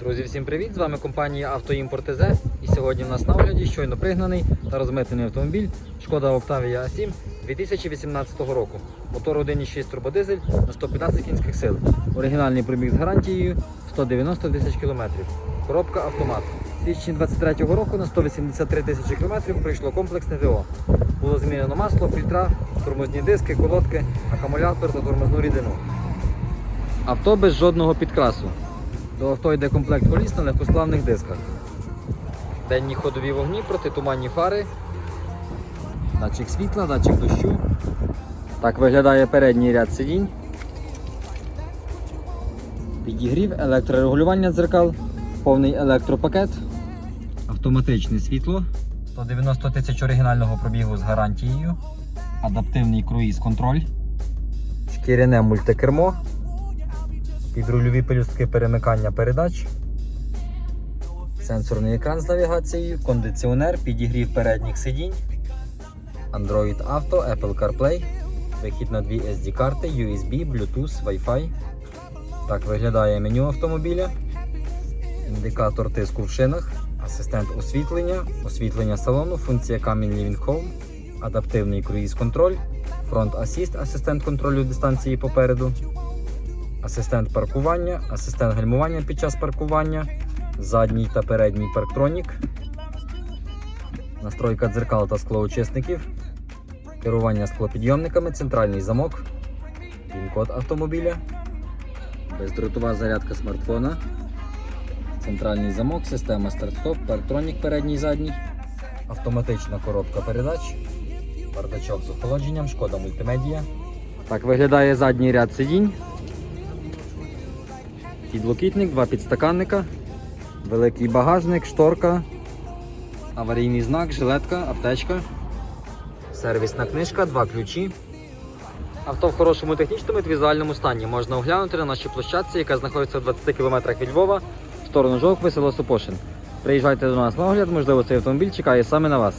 Друзі, всім привіт! З вами компанія Автоімпорт ТЗ. І сьогодні в нас на огляді щойно пригнаний та розмитнений автомобіль Шкода Octavia A7 2018 року. Мотор 1.6 турбодизель на 115 кінських сил. Оригінальний пробіг з гарантією 190 тисяч кілометрів. Коробка автомат. Січні 23-го року на 183 тисячі кілометрів пройшло комплексне ТО. Було змінено масло, фільтра, тормозні диски, колодки, акумулятор та тормозну рідину. Авто без жодного підкрасу. До авто йде комплект коліс на легкосплавних дисках. Денні ходові вогні, протитуманні фари, датчик світла, датчик дощу. Так виглядає передній ряд сидінь. Підігрів, електрорегулювання дзеркал, повний електропакет, автоматичне світло, 190 тисяч оригінального пробігу з гарантією, адаптивний круїз-контроль, шкіряне мультикермо, підрульові пелюстки перемикання передач, сенсорний екран з навігацією, кондиціонер, підігрів передніх сидінь, Android Auto, Apple CarPlay, вихід на дві SD-карти, USB, Bluetooth, Wi-Fi. Так виглядає меню автомобіля, індикатор тиску в шинах, асистент освітлення, освітлення салону, функція Камінь Living Home, адаптивний круїз-контроль, фронт асіст, асистент контролю дистанції попереду, асистент паркування, асистент гальмування під час паркування, задній та передній парктронік, настройка дзеркал та склоочисників, керування склопідйомниками, центральний замок, пін-код автомобіля, бездротова зарядка смартфона, центральний замок, система старт-стоп, парктронік передній задній, автоматична коробка передач, бардачок з охолодженням, шкода мультимедія. Так виглядає задній ряд сидінь. Підлокітник, два підстаканника, великий багажник, шторка, аварійний знак, жилетка, аптечка, сервісна книжка, два ключі. Авто в хорошому технічному та візуальному стані можна оглянути на нашій площадці, яка знаходиться в 20 км від Львова, в сторону Жовкви, село Сопошин. Приїжджайте до нас на огляд, можливо, цей автомобіль чекає саме на вас.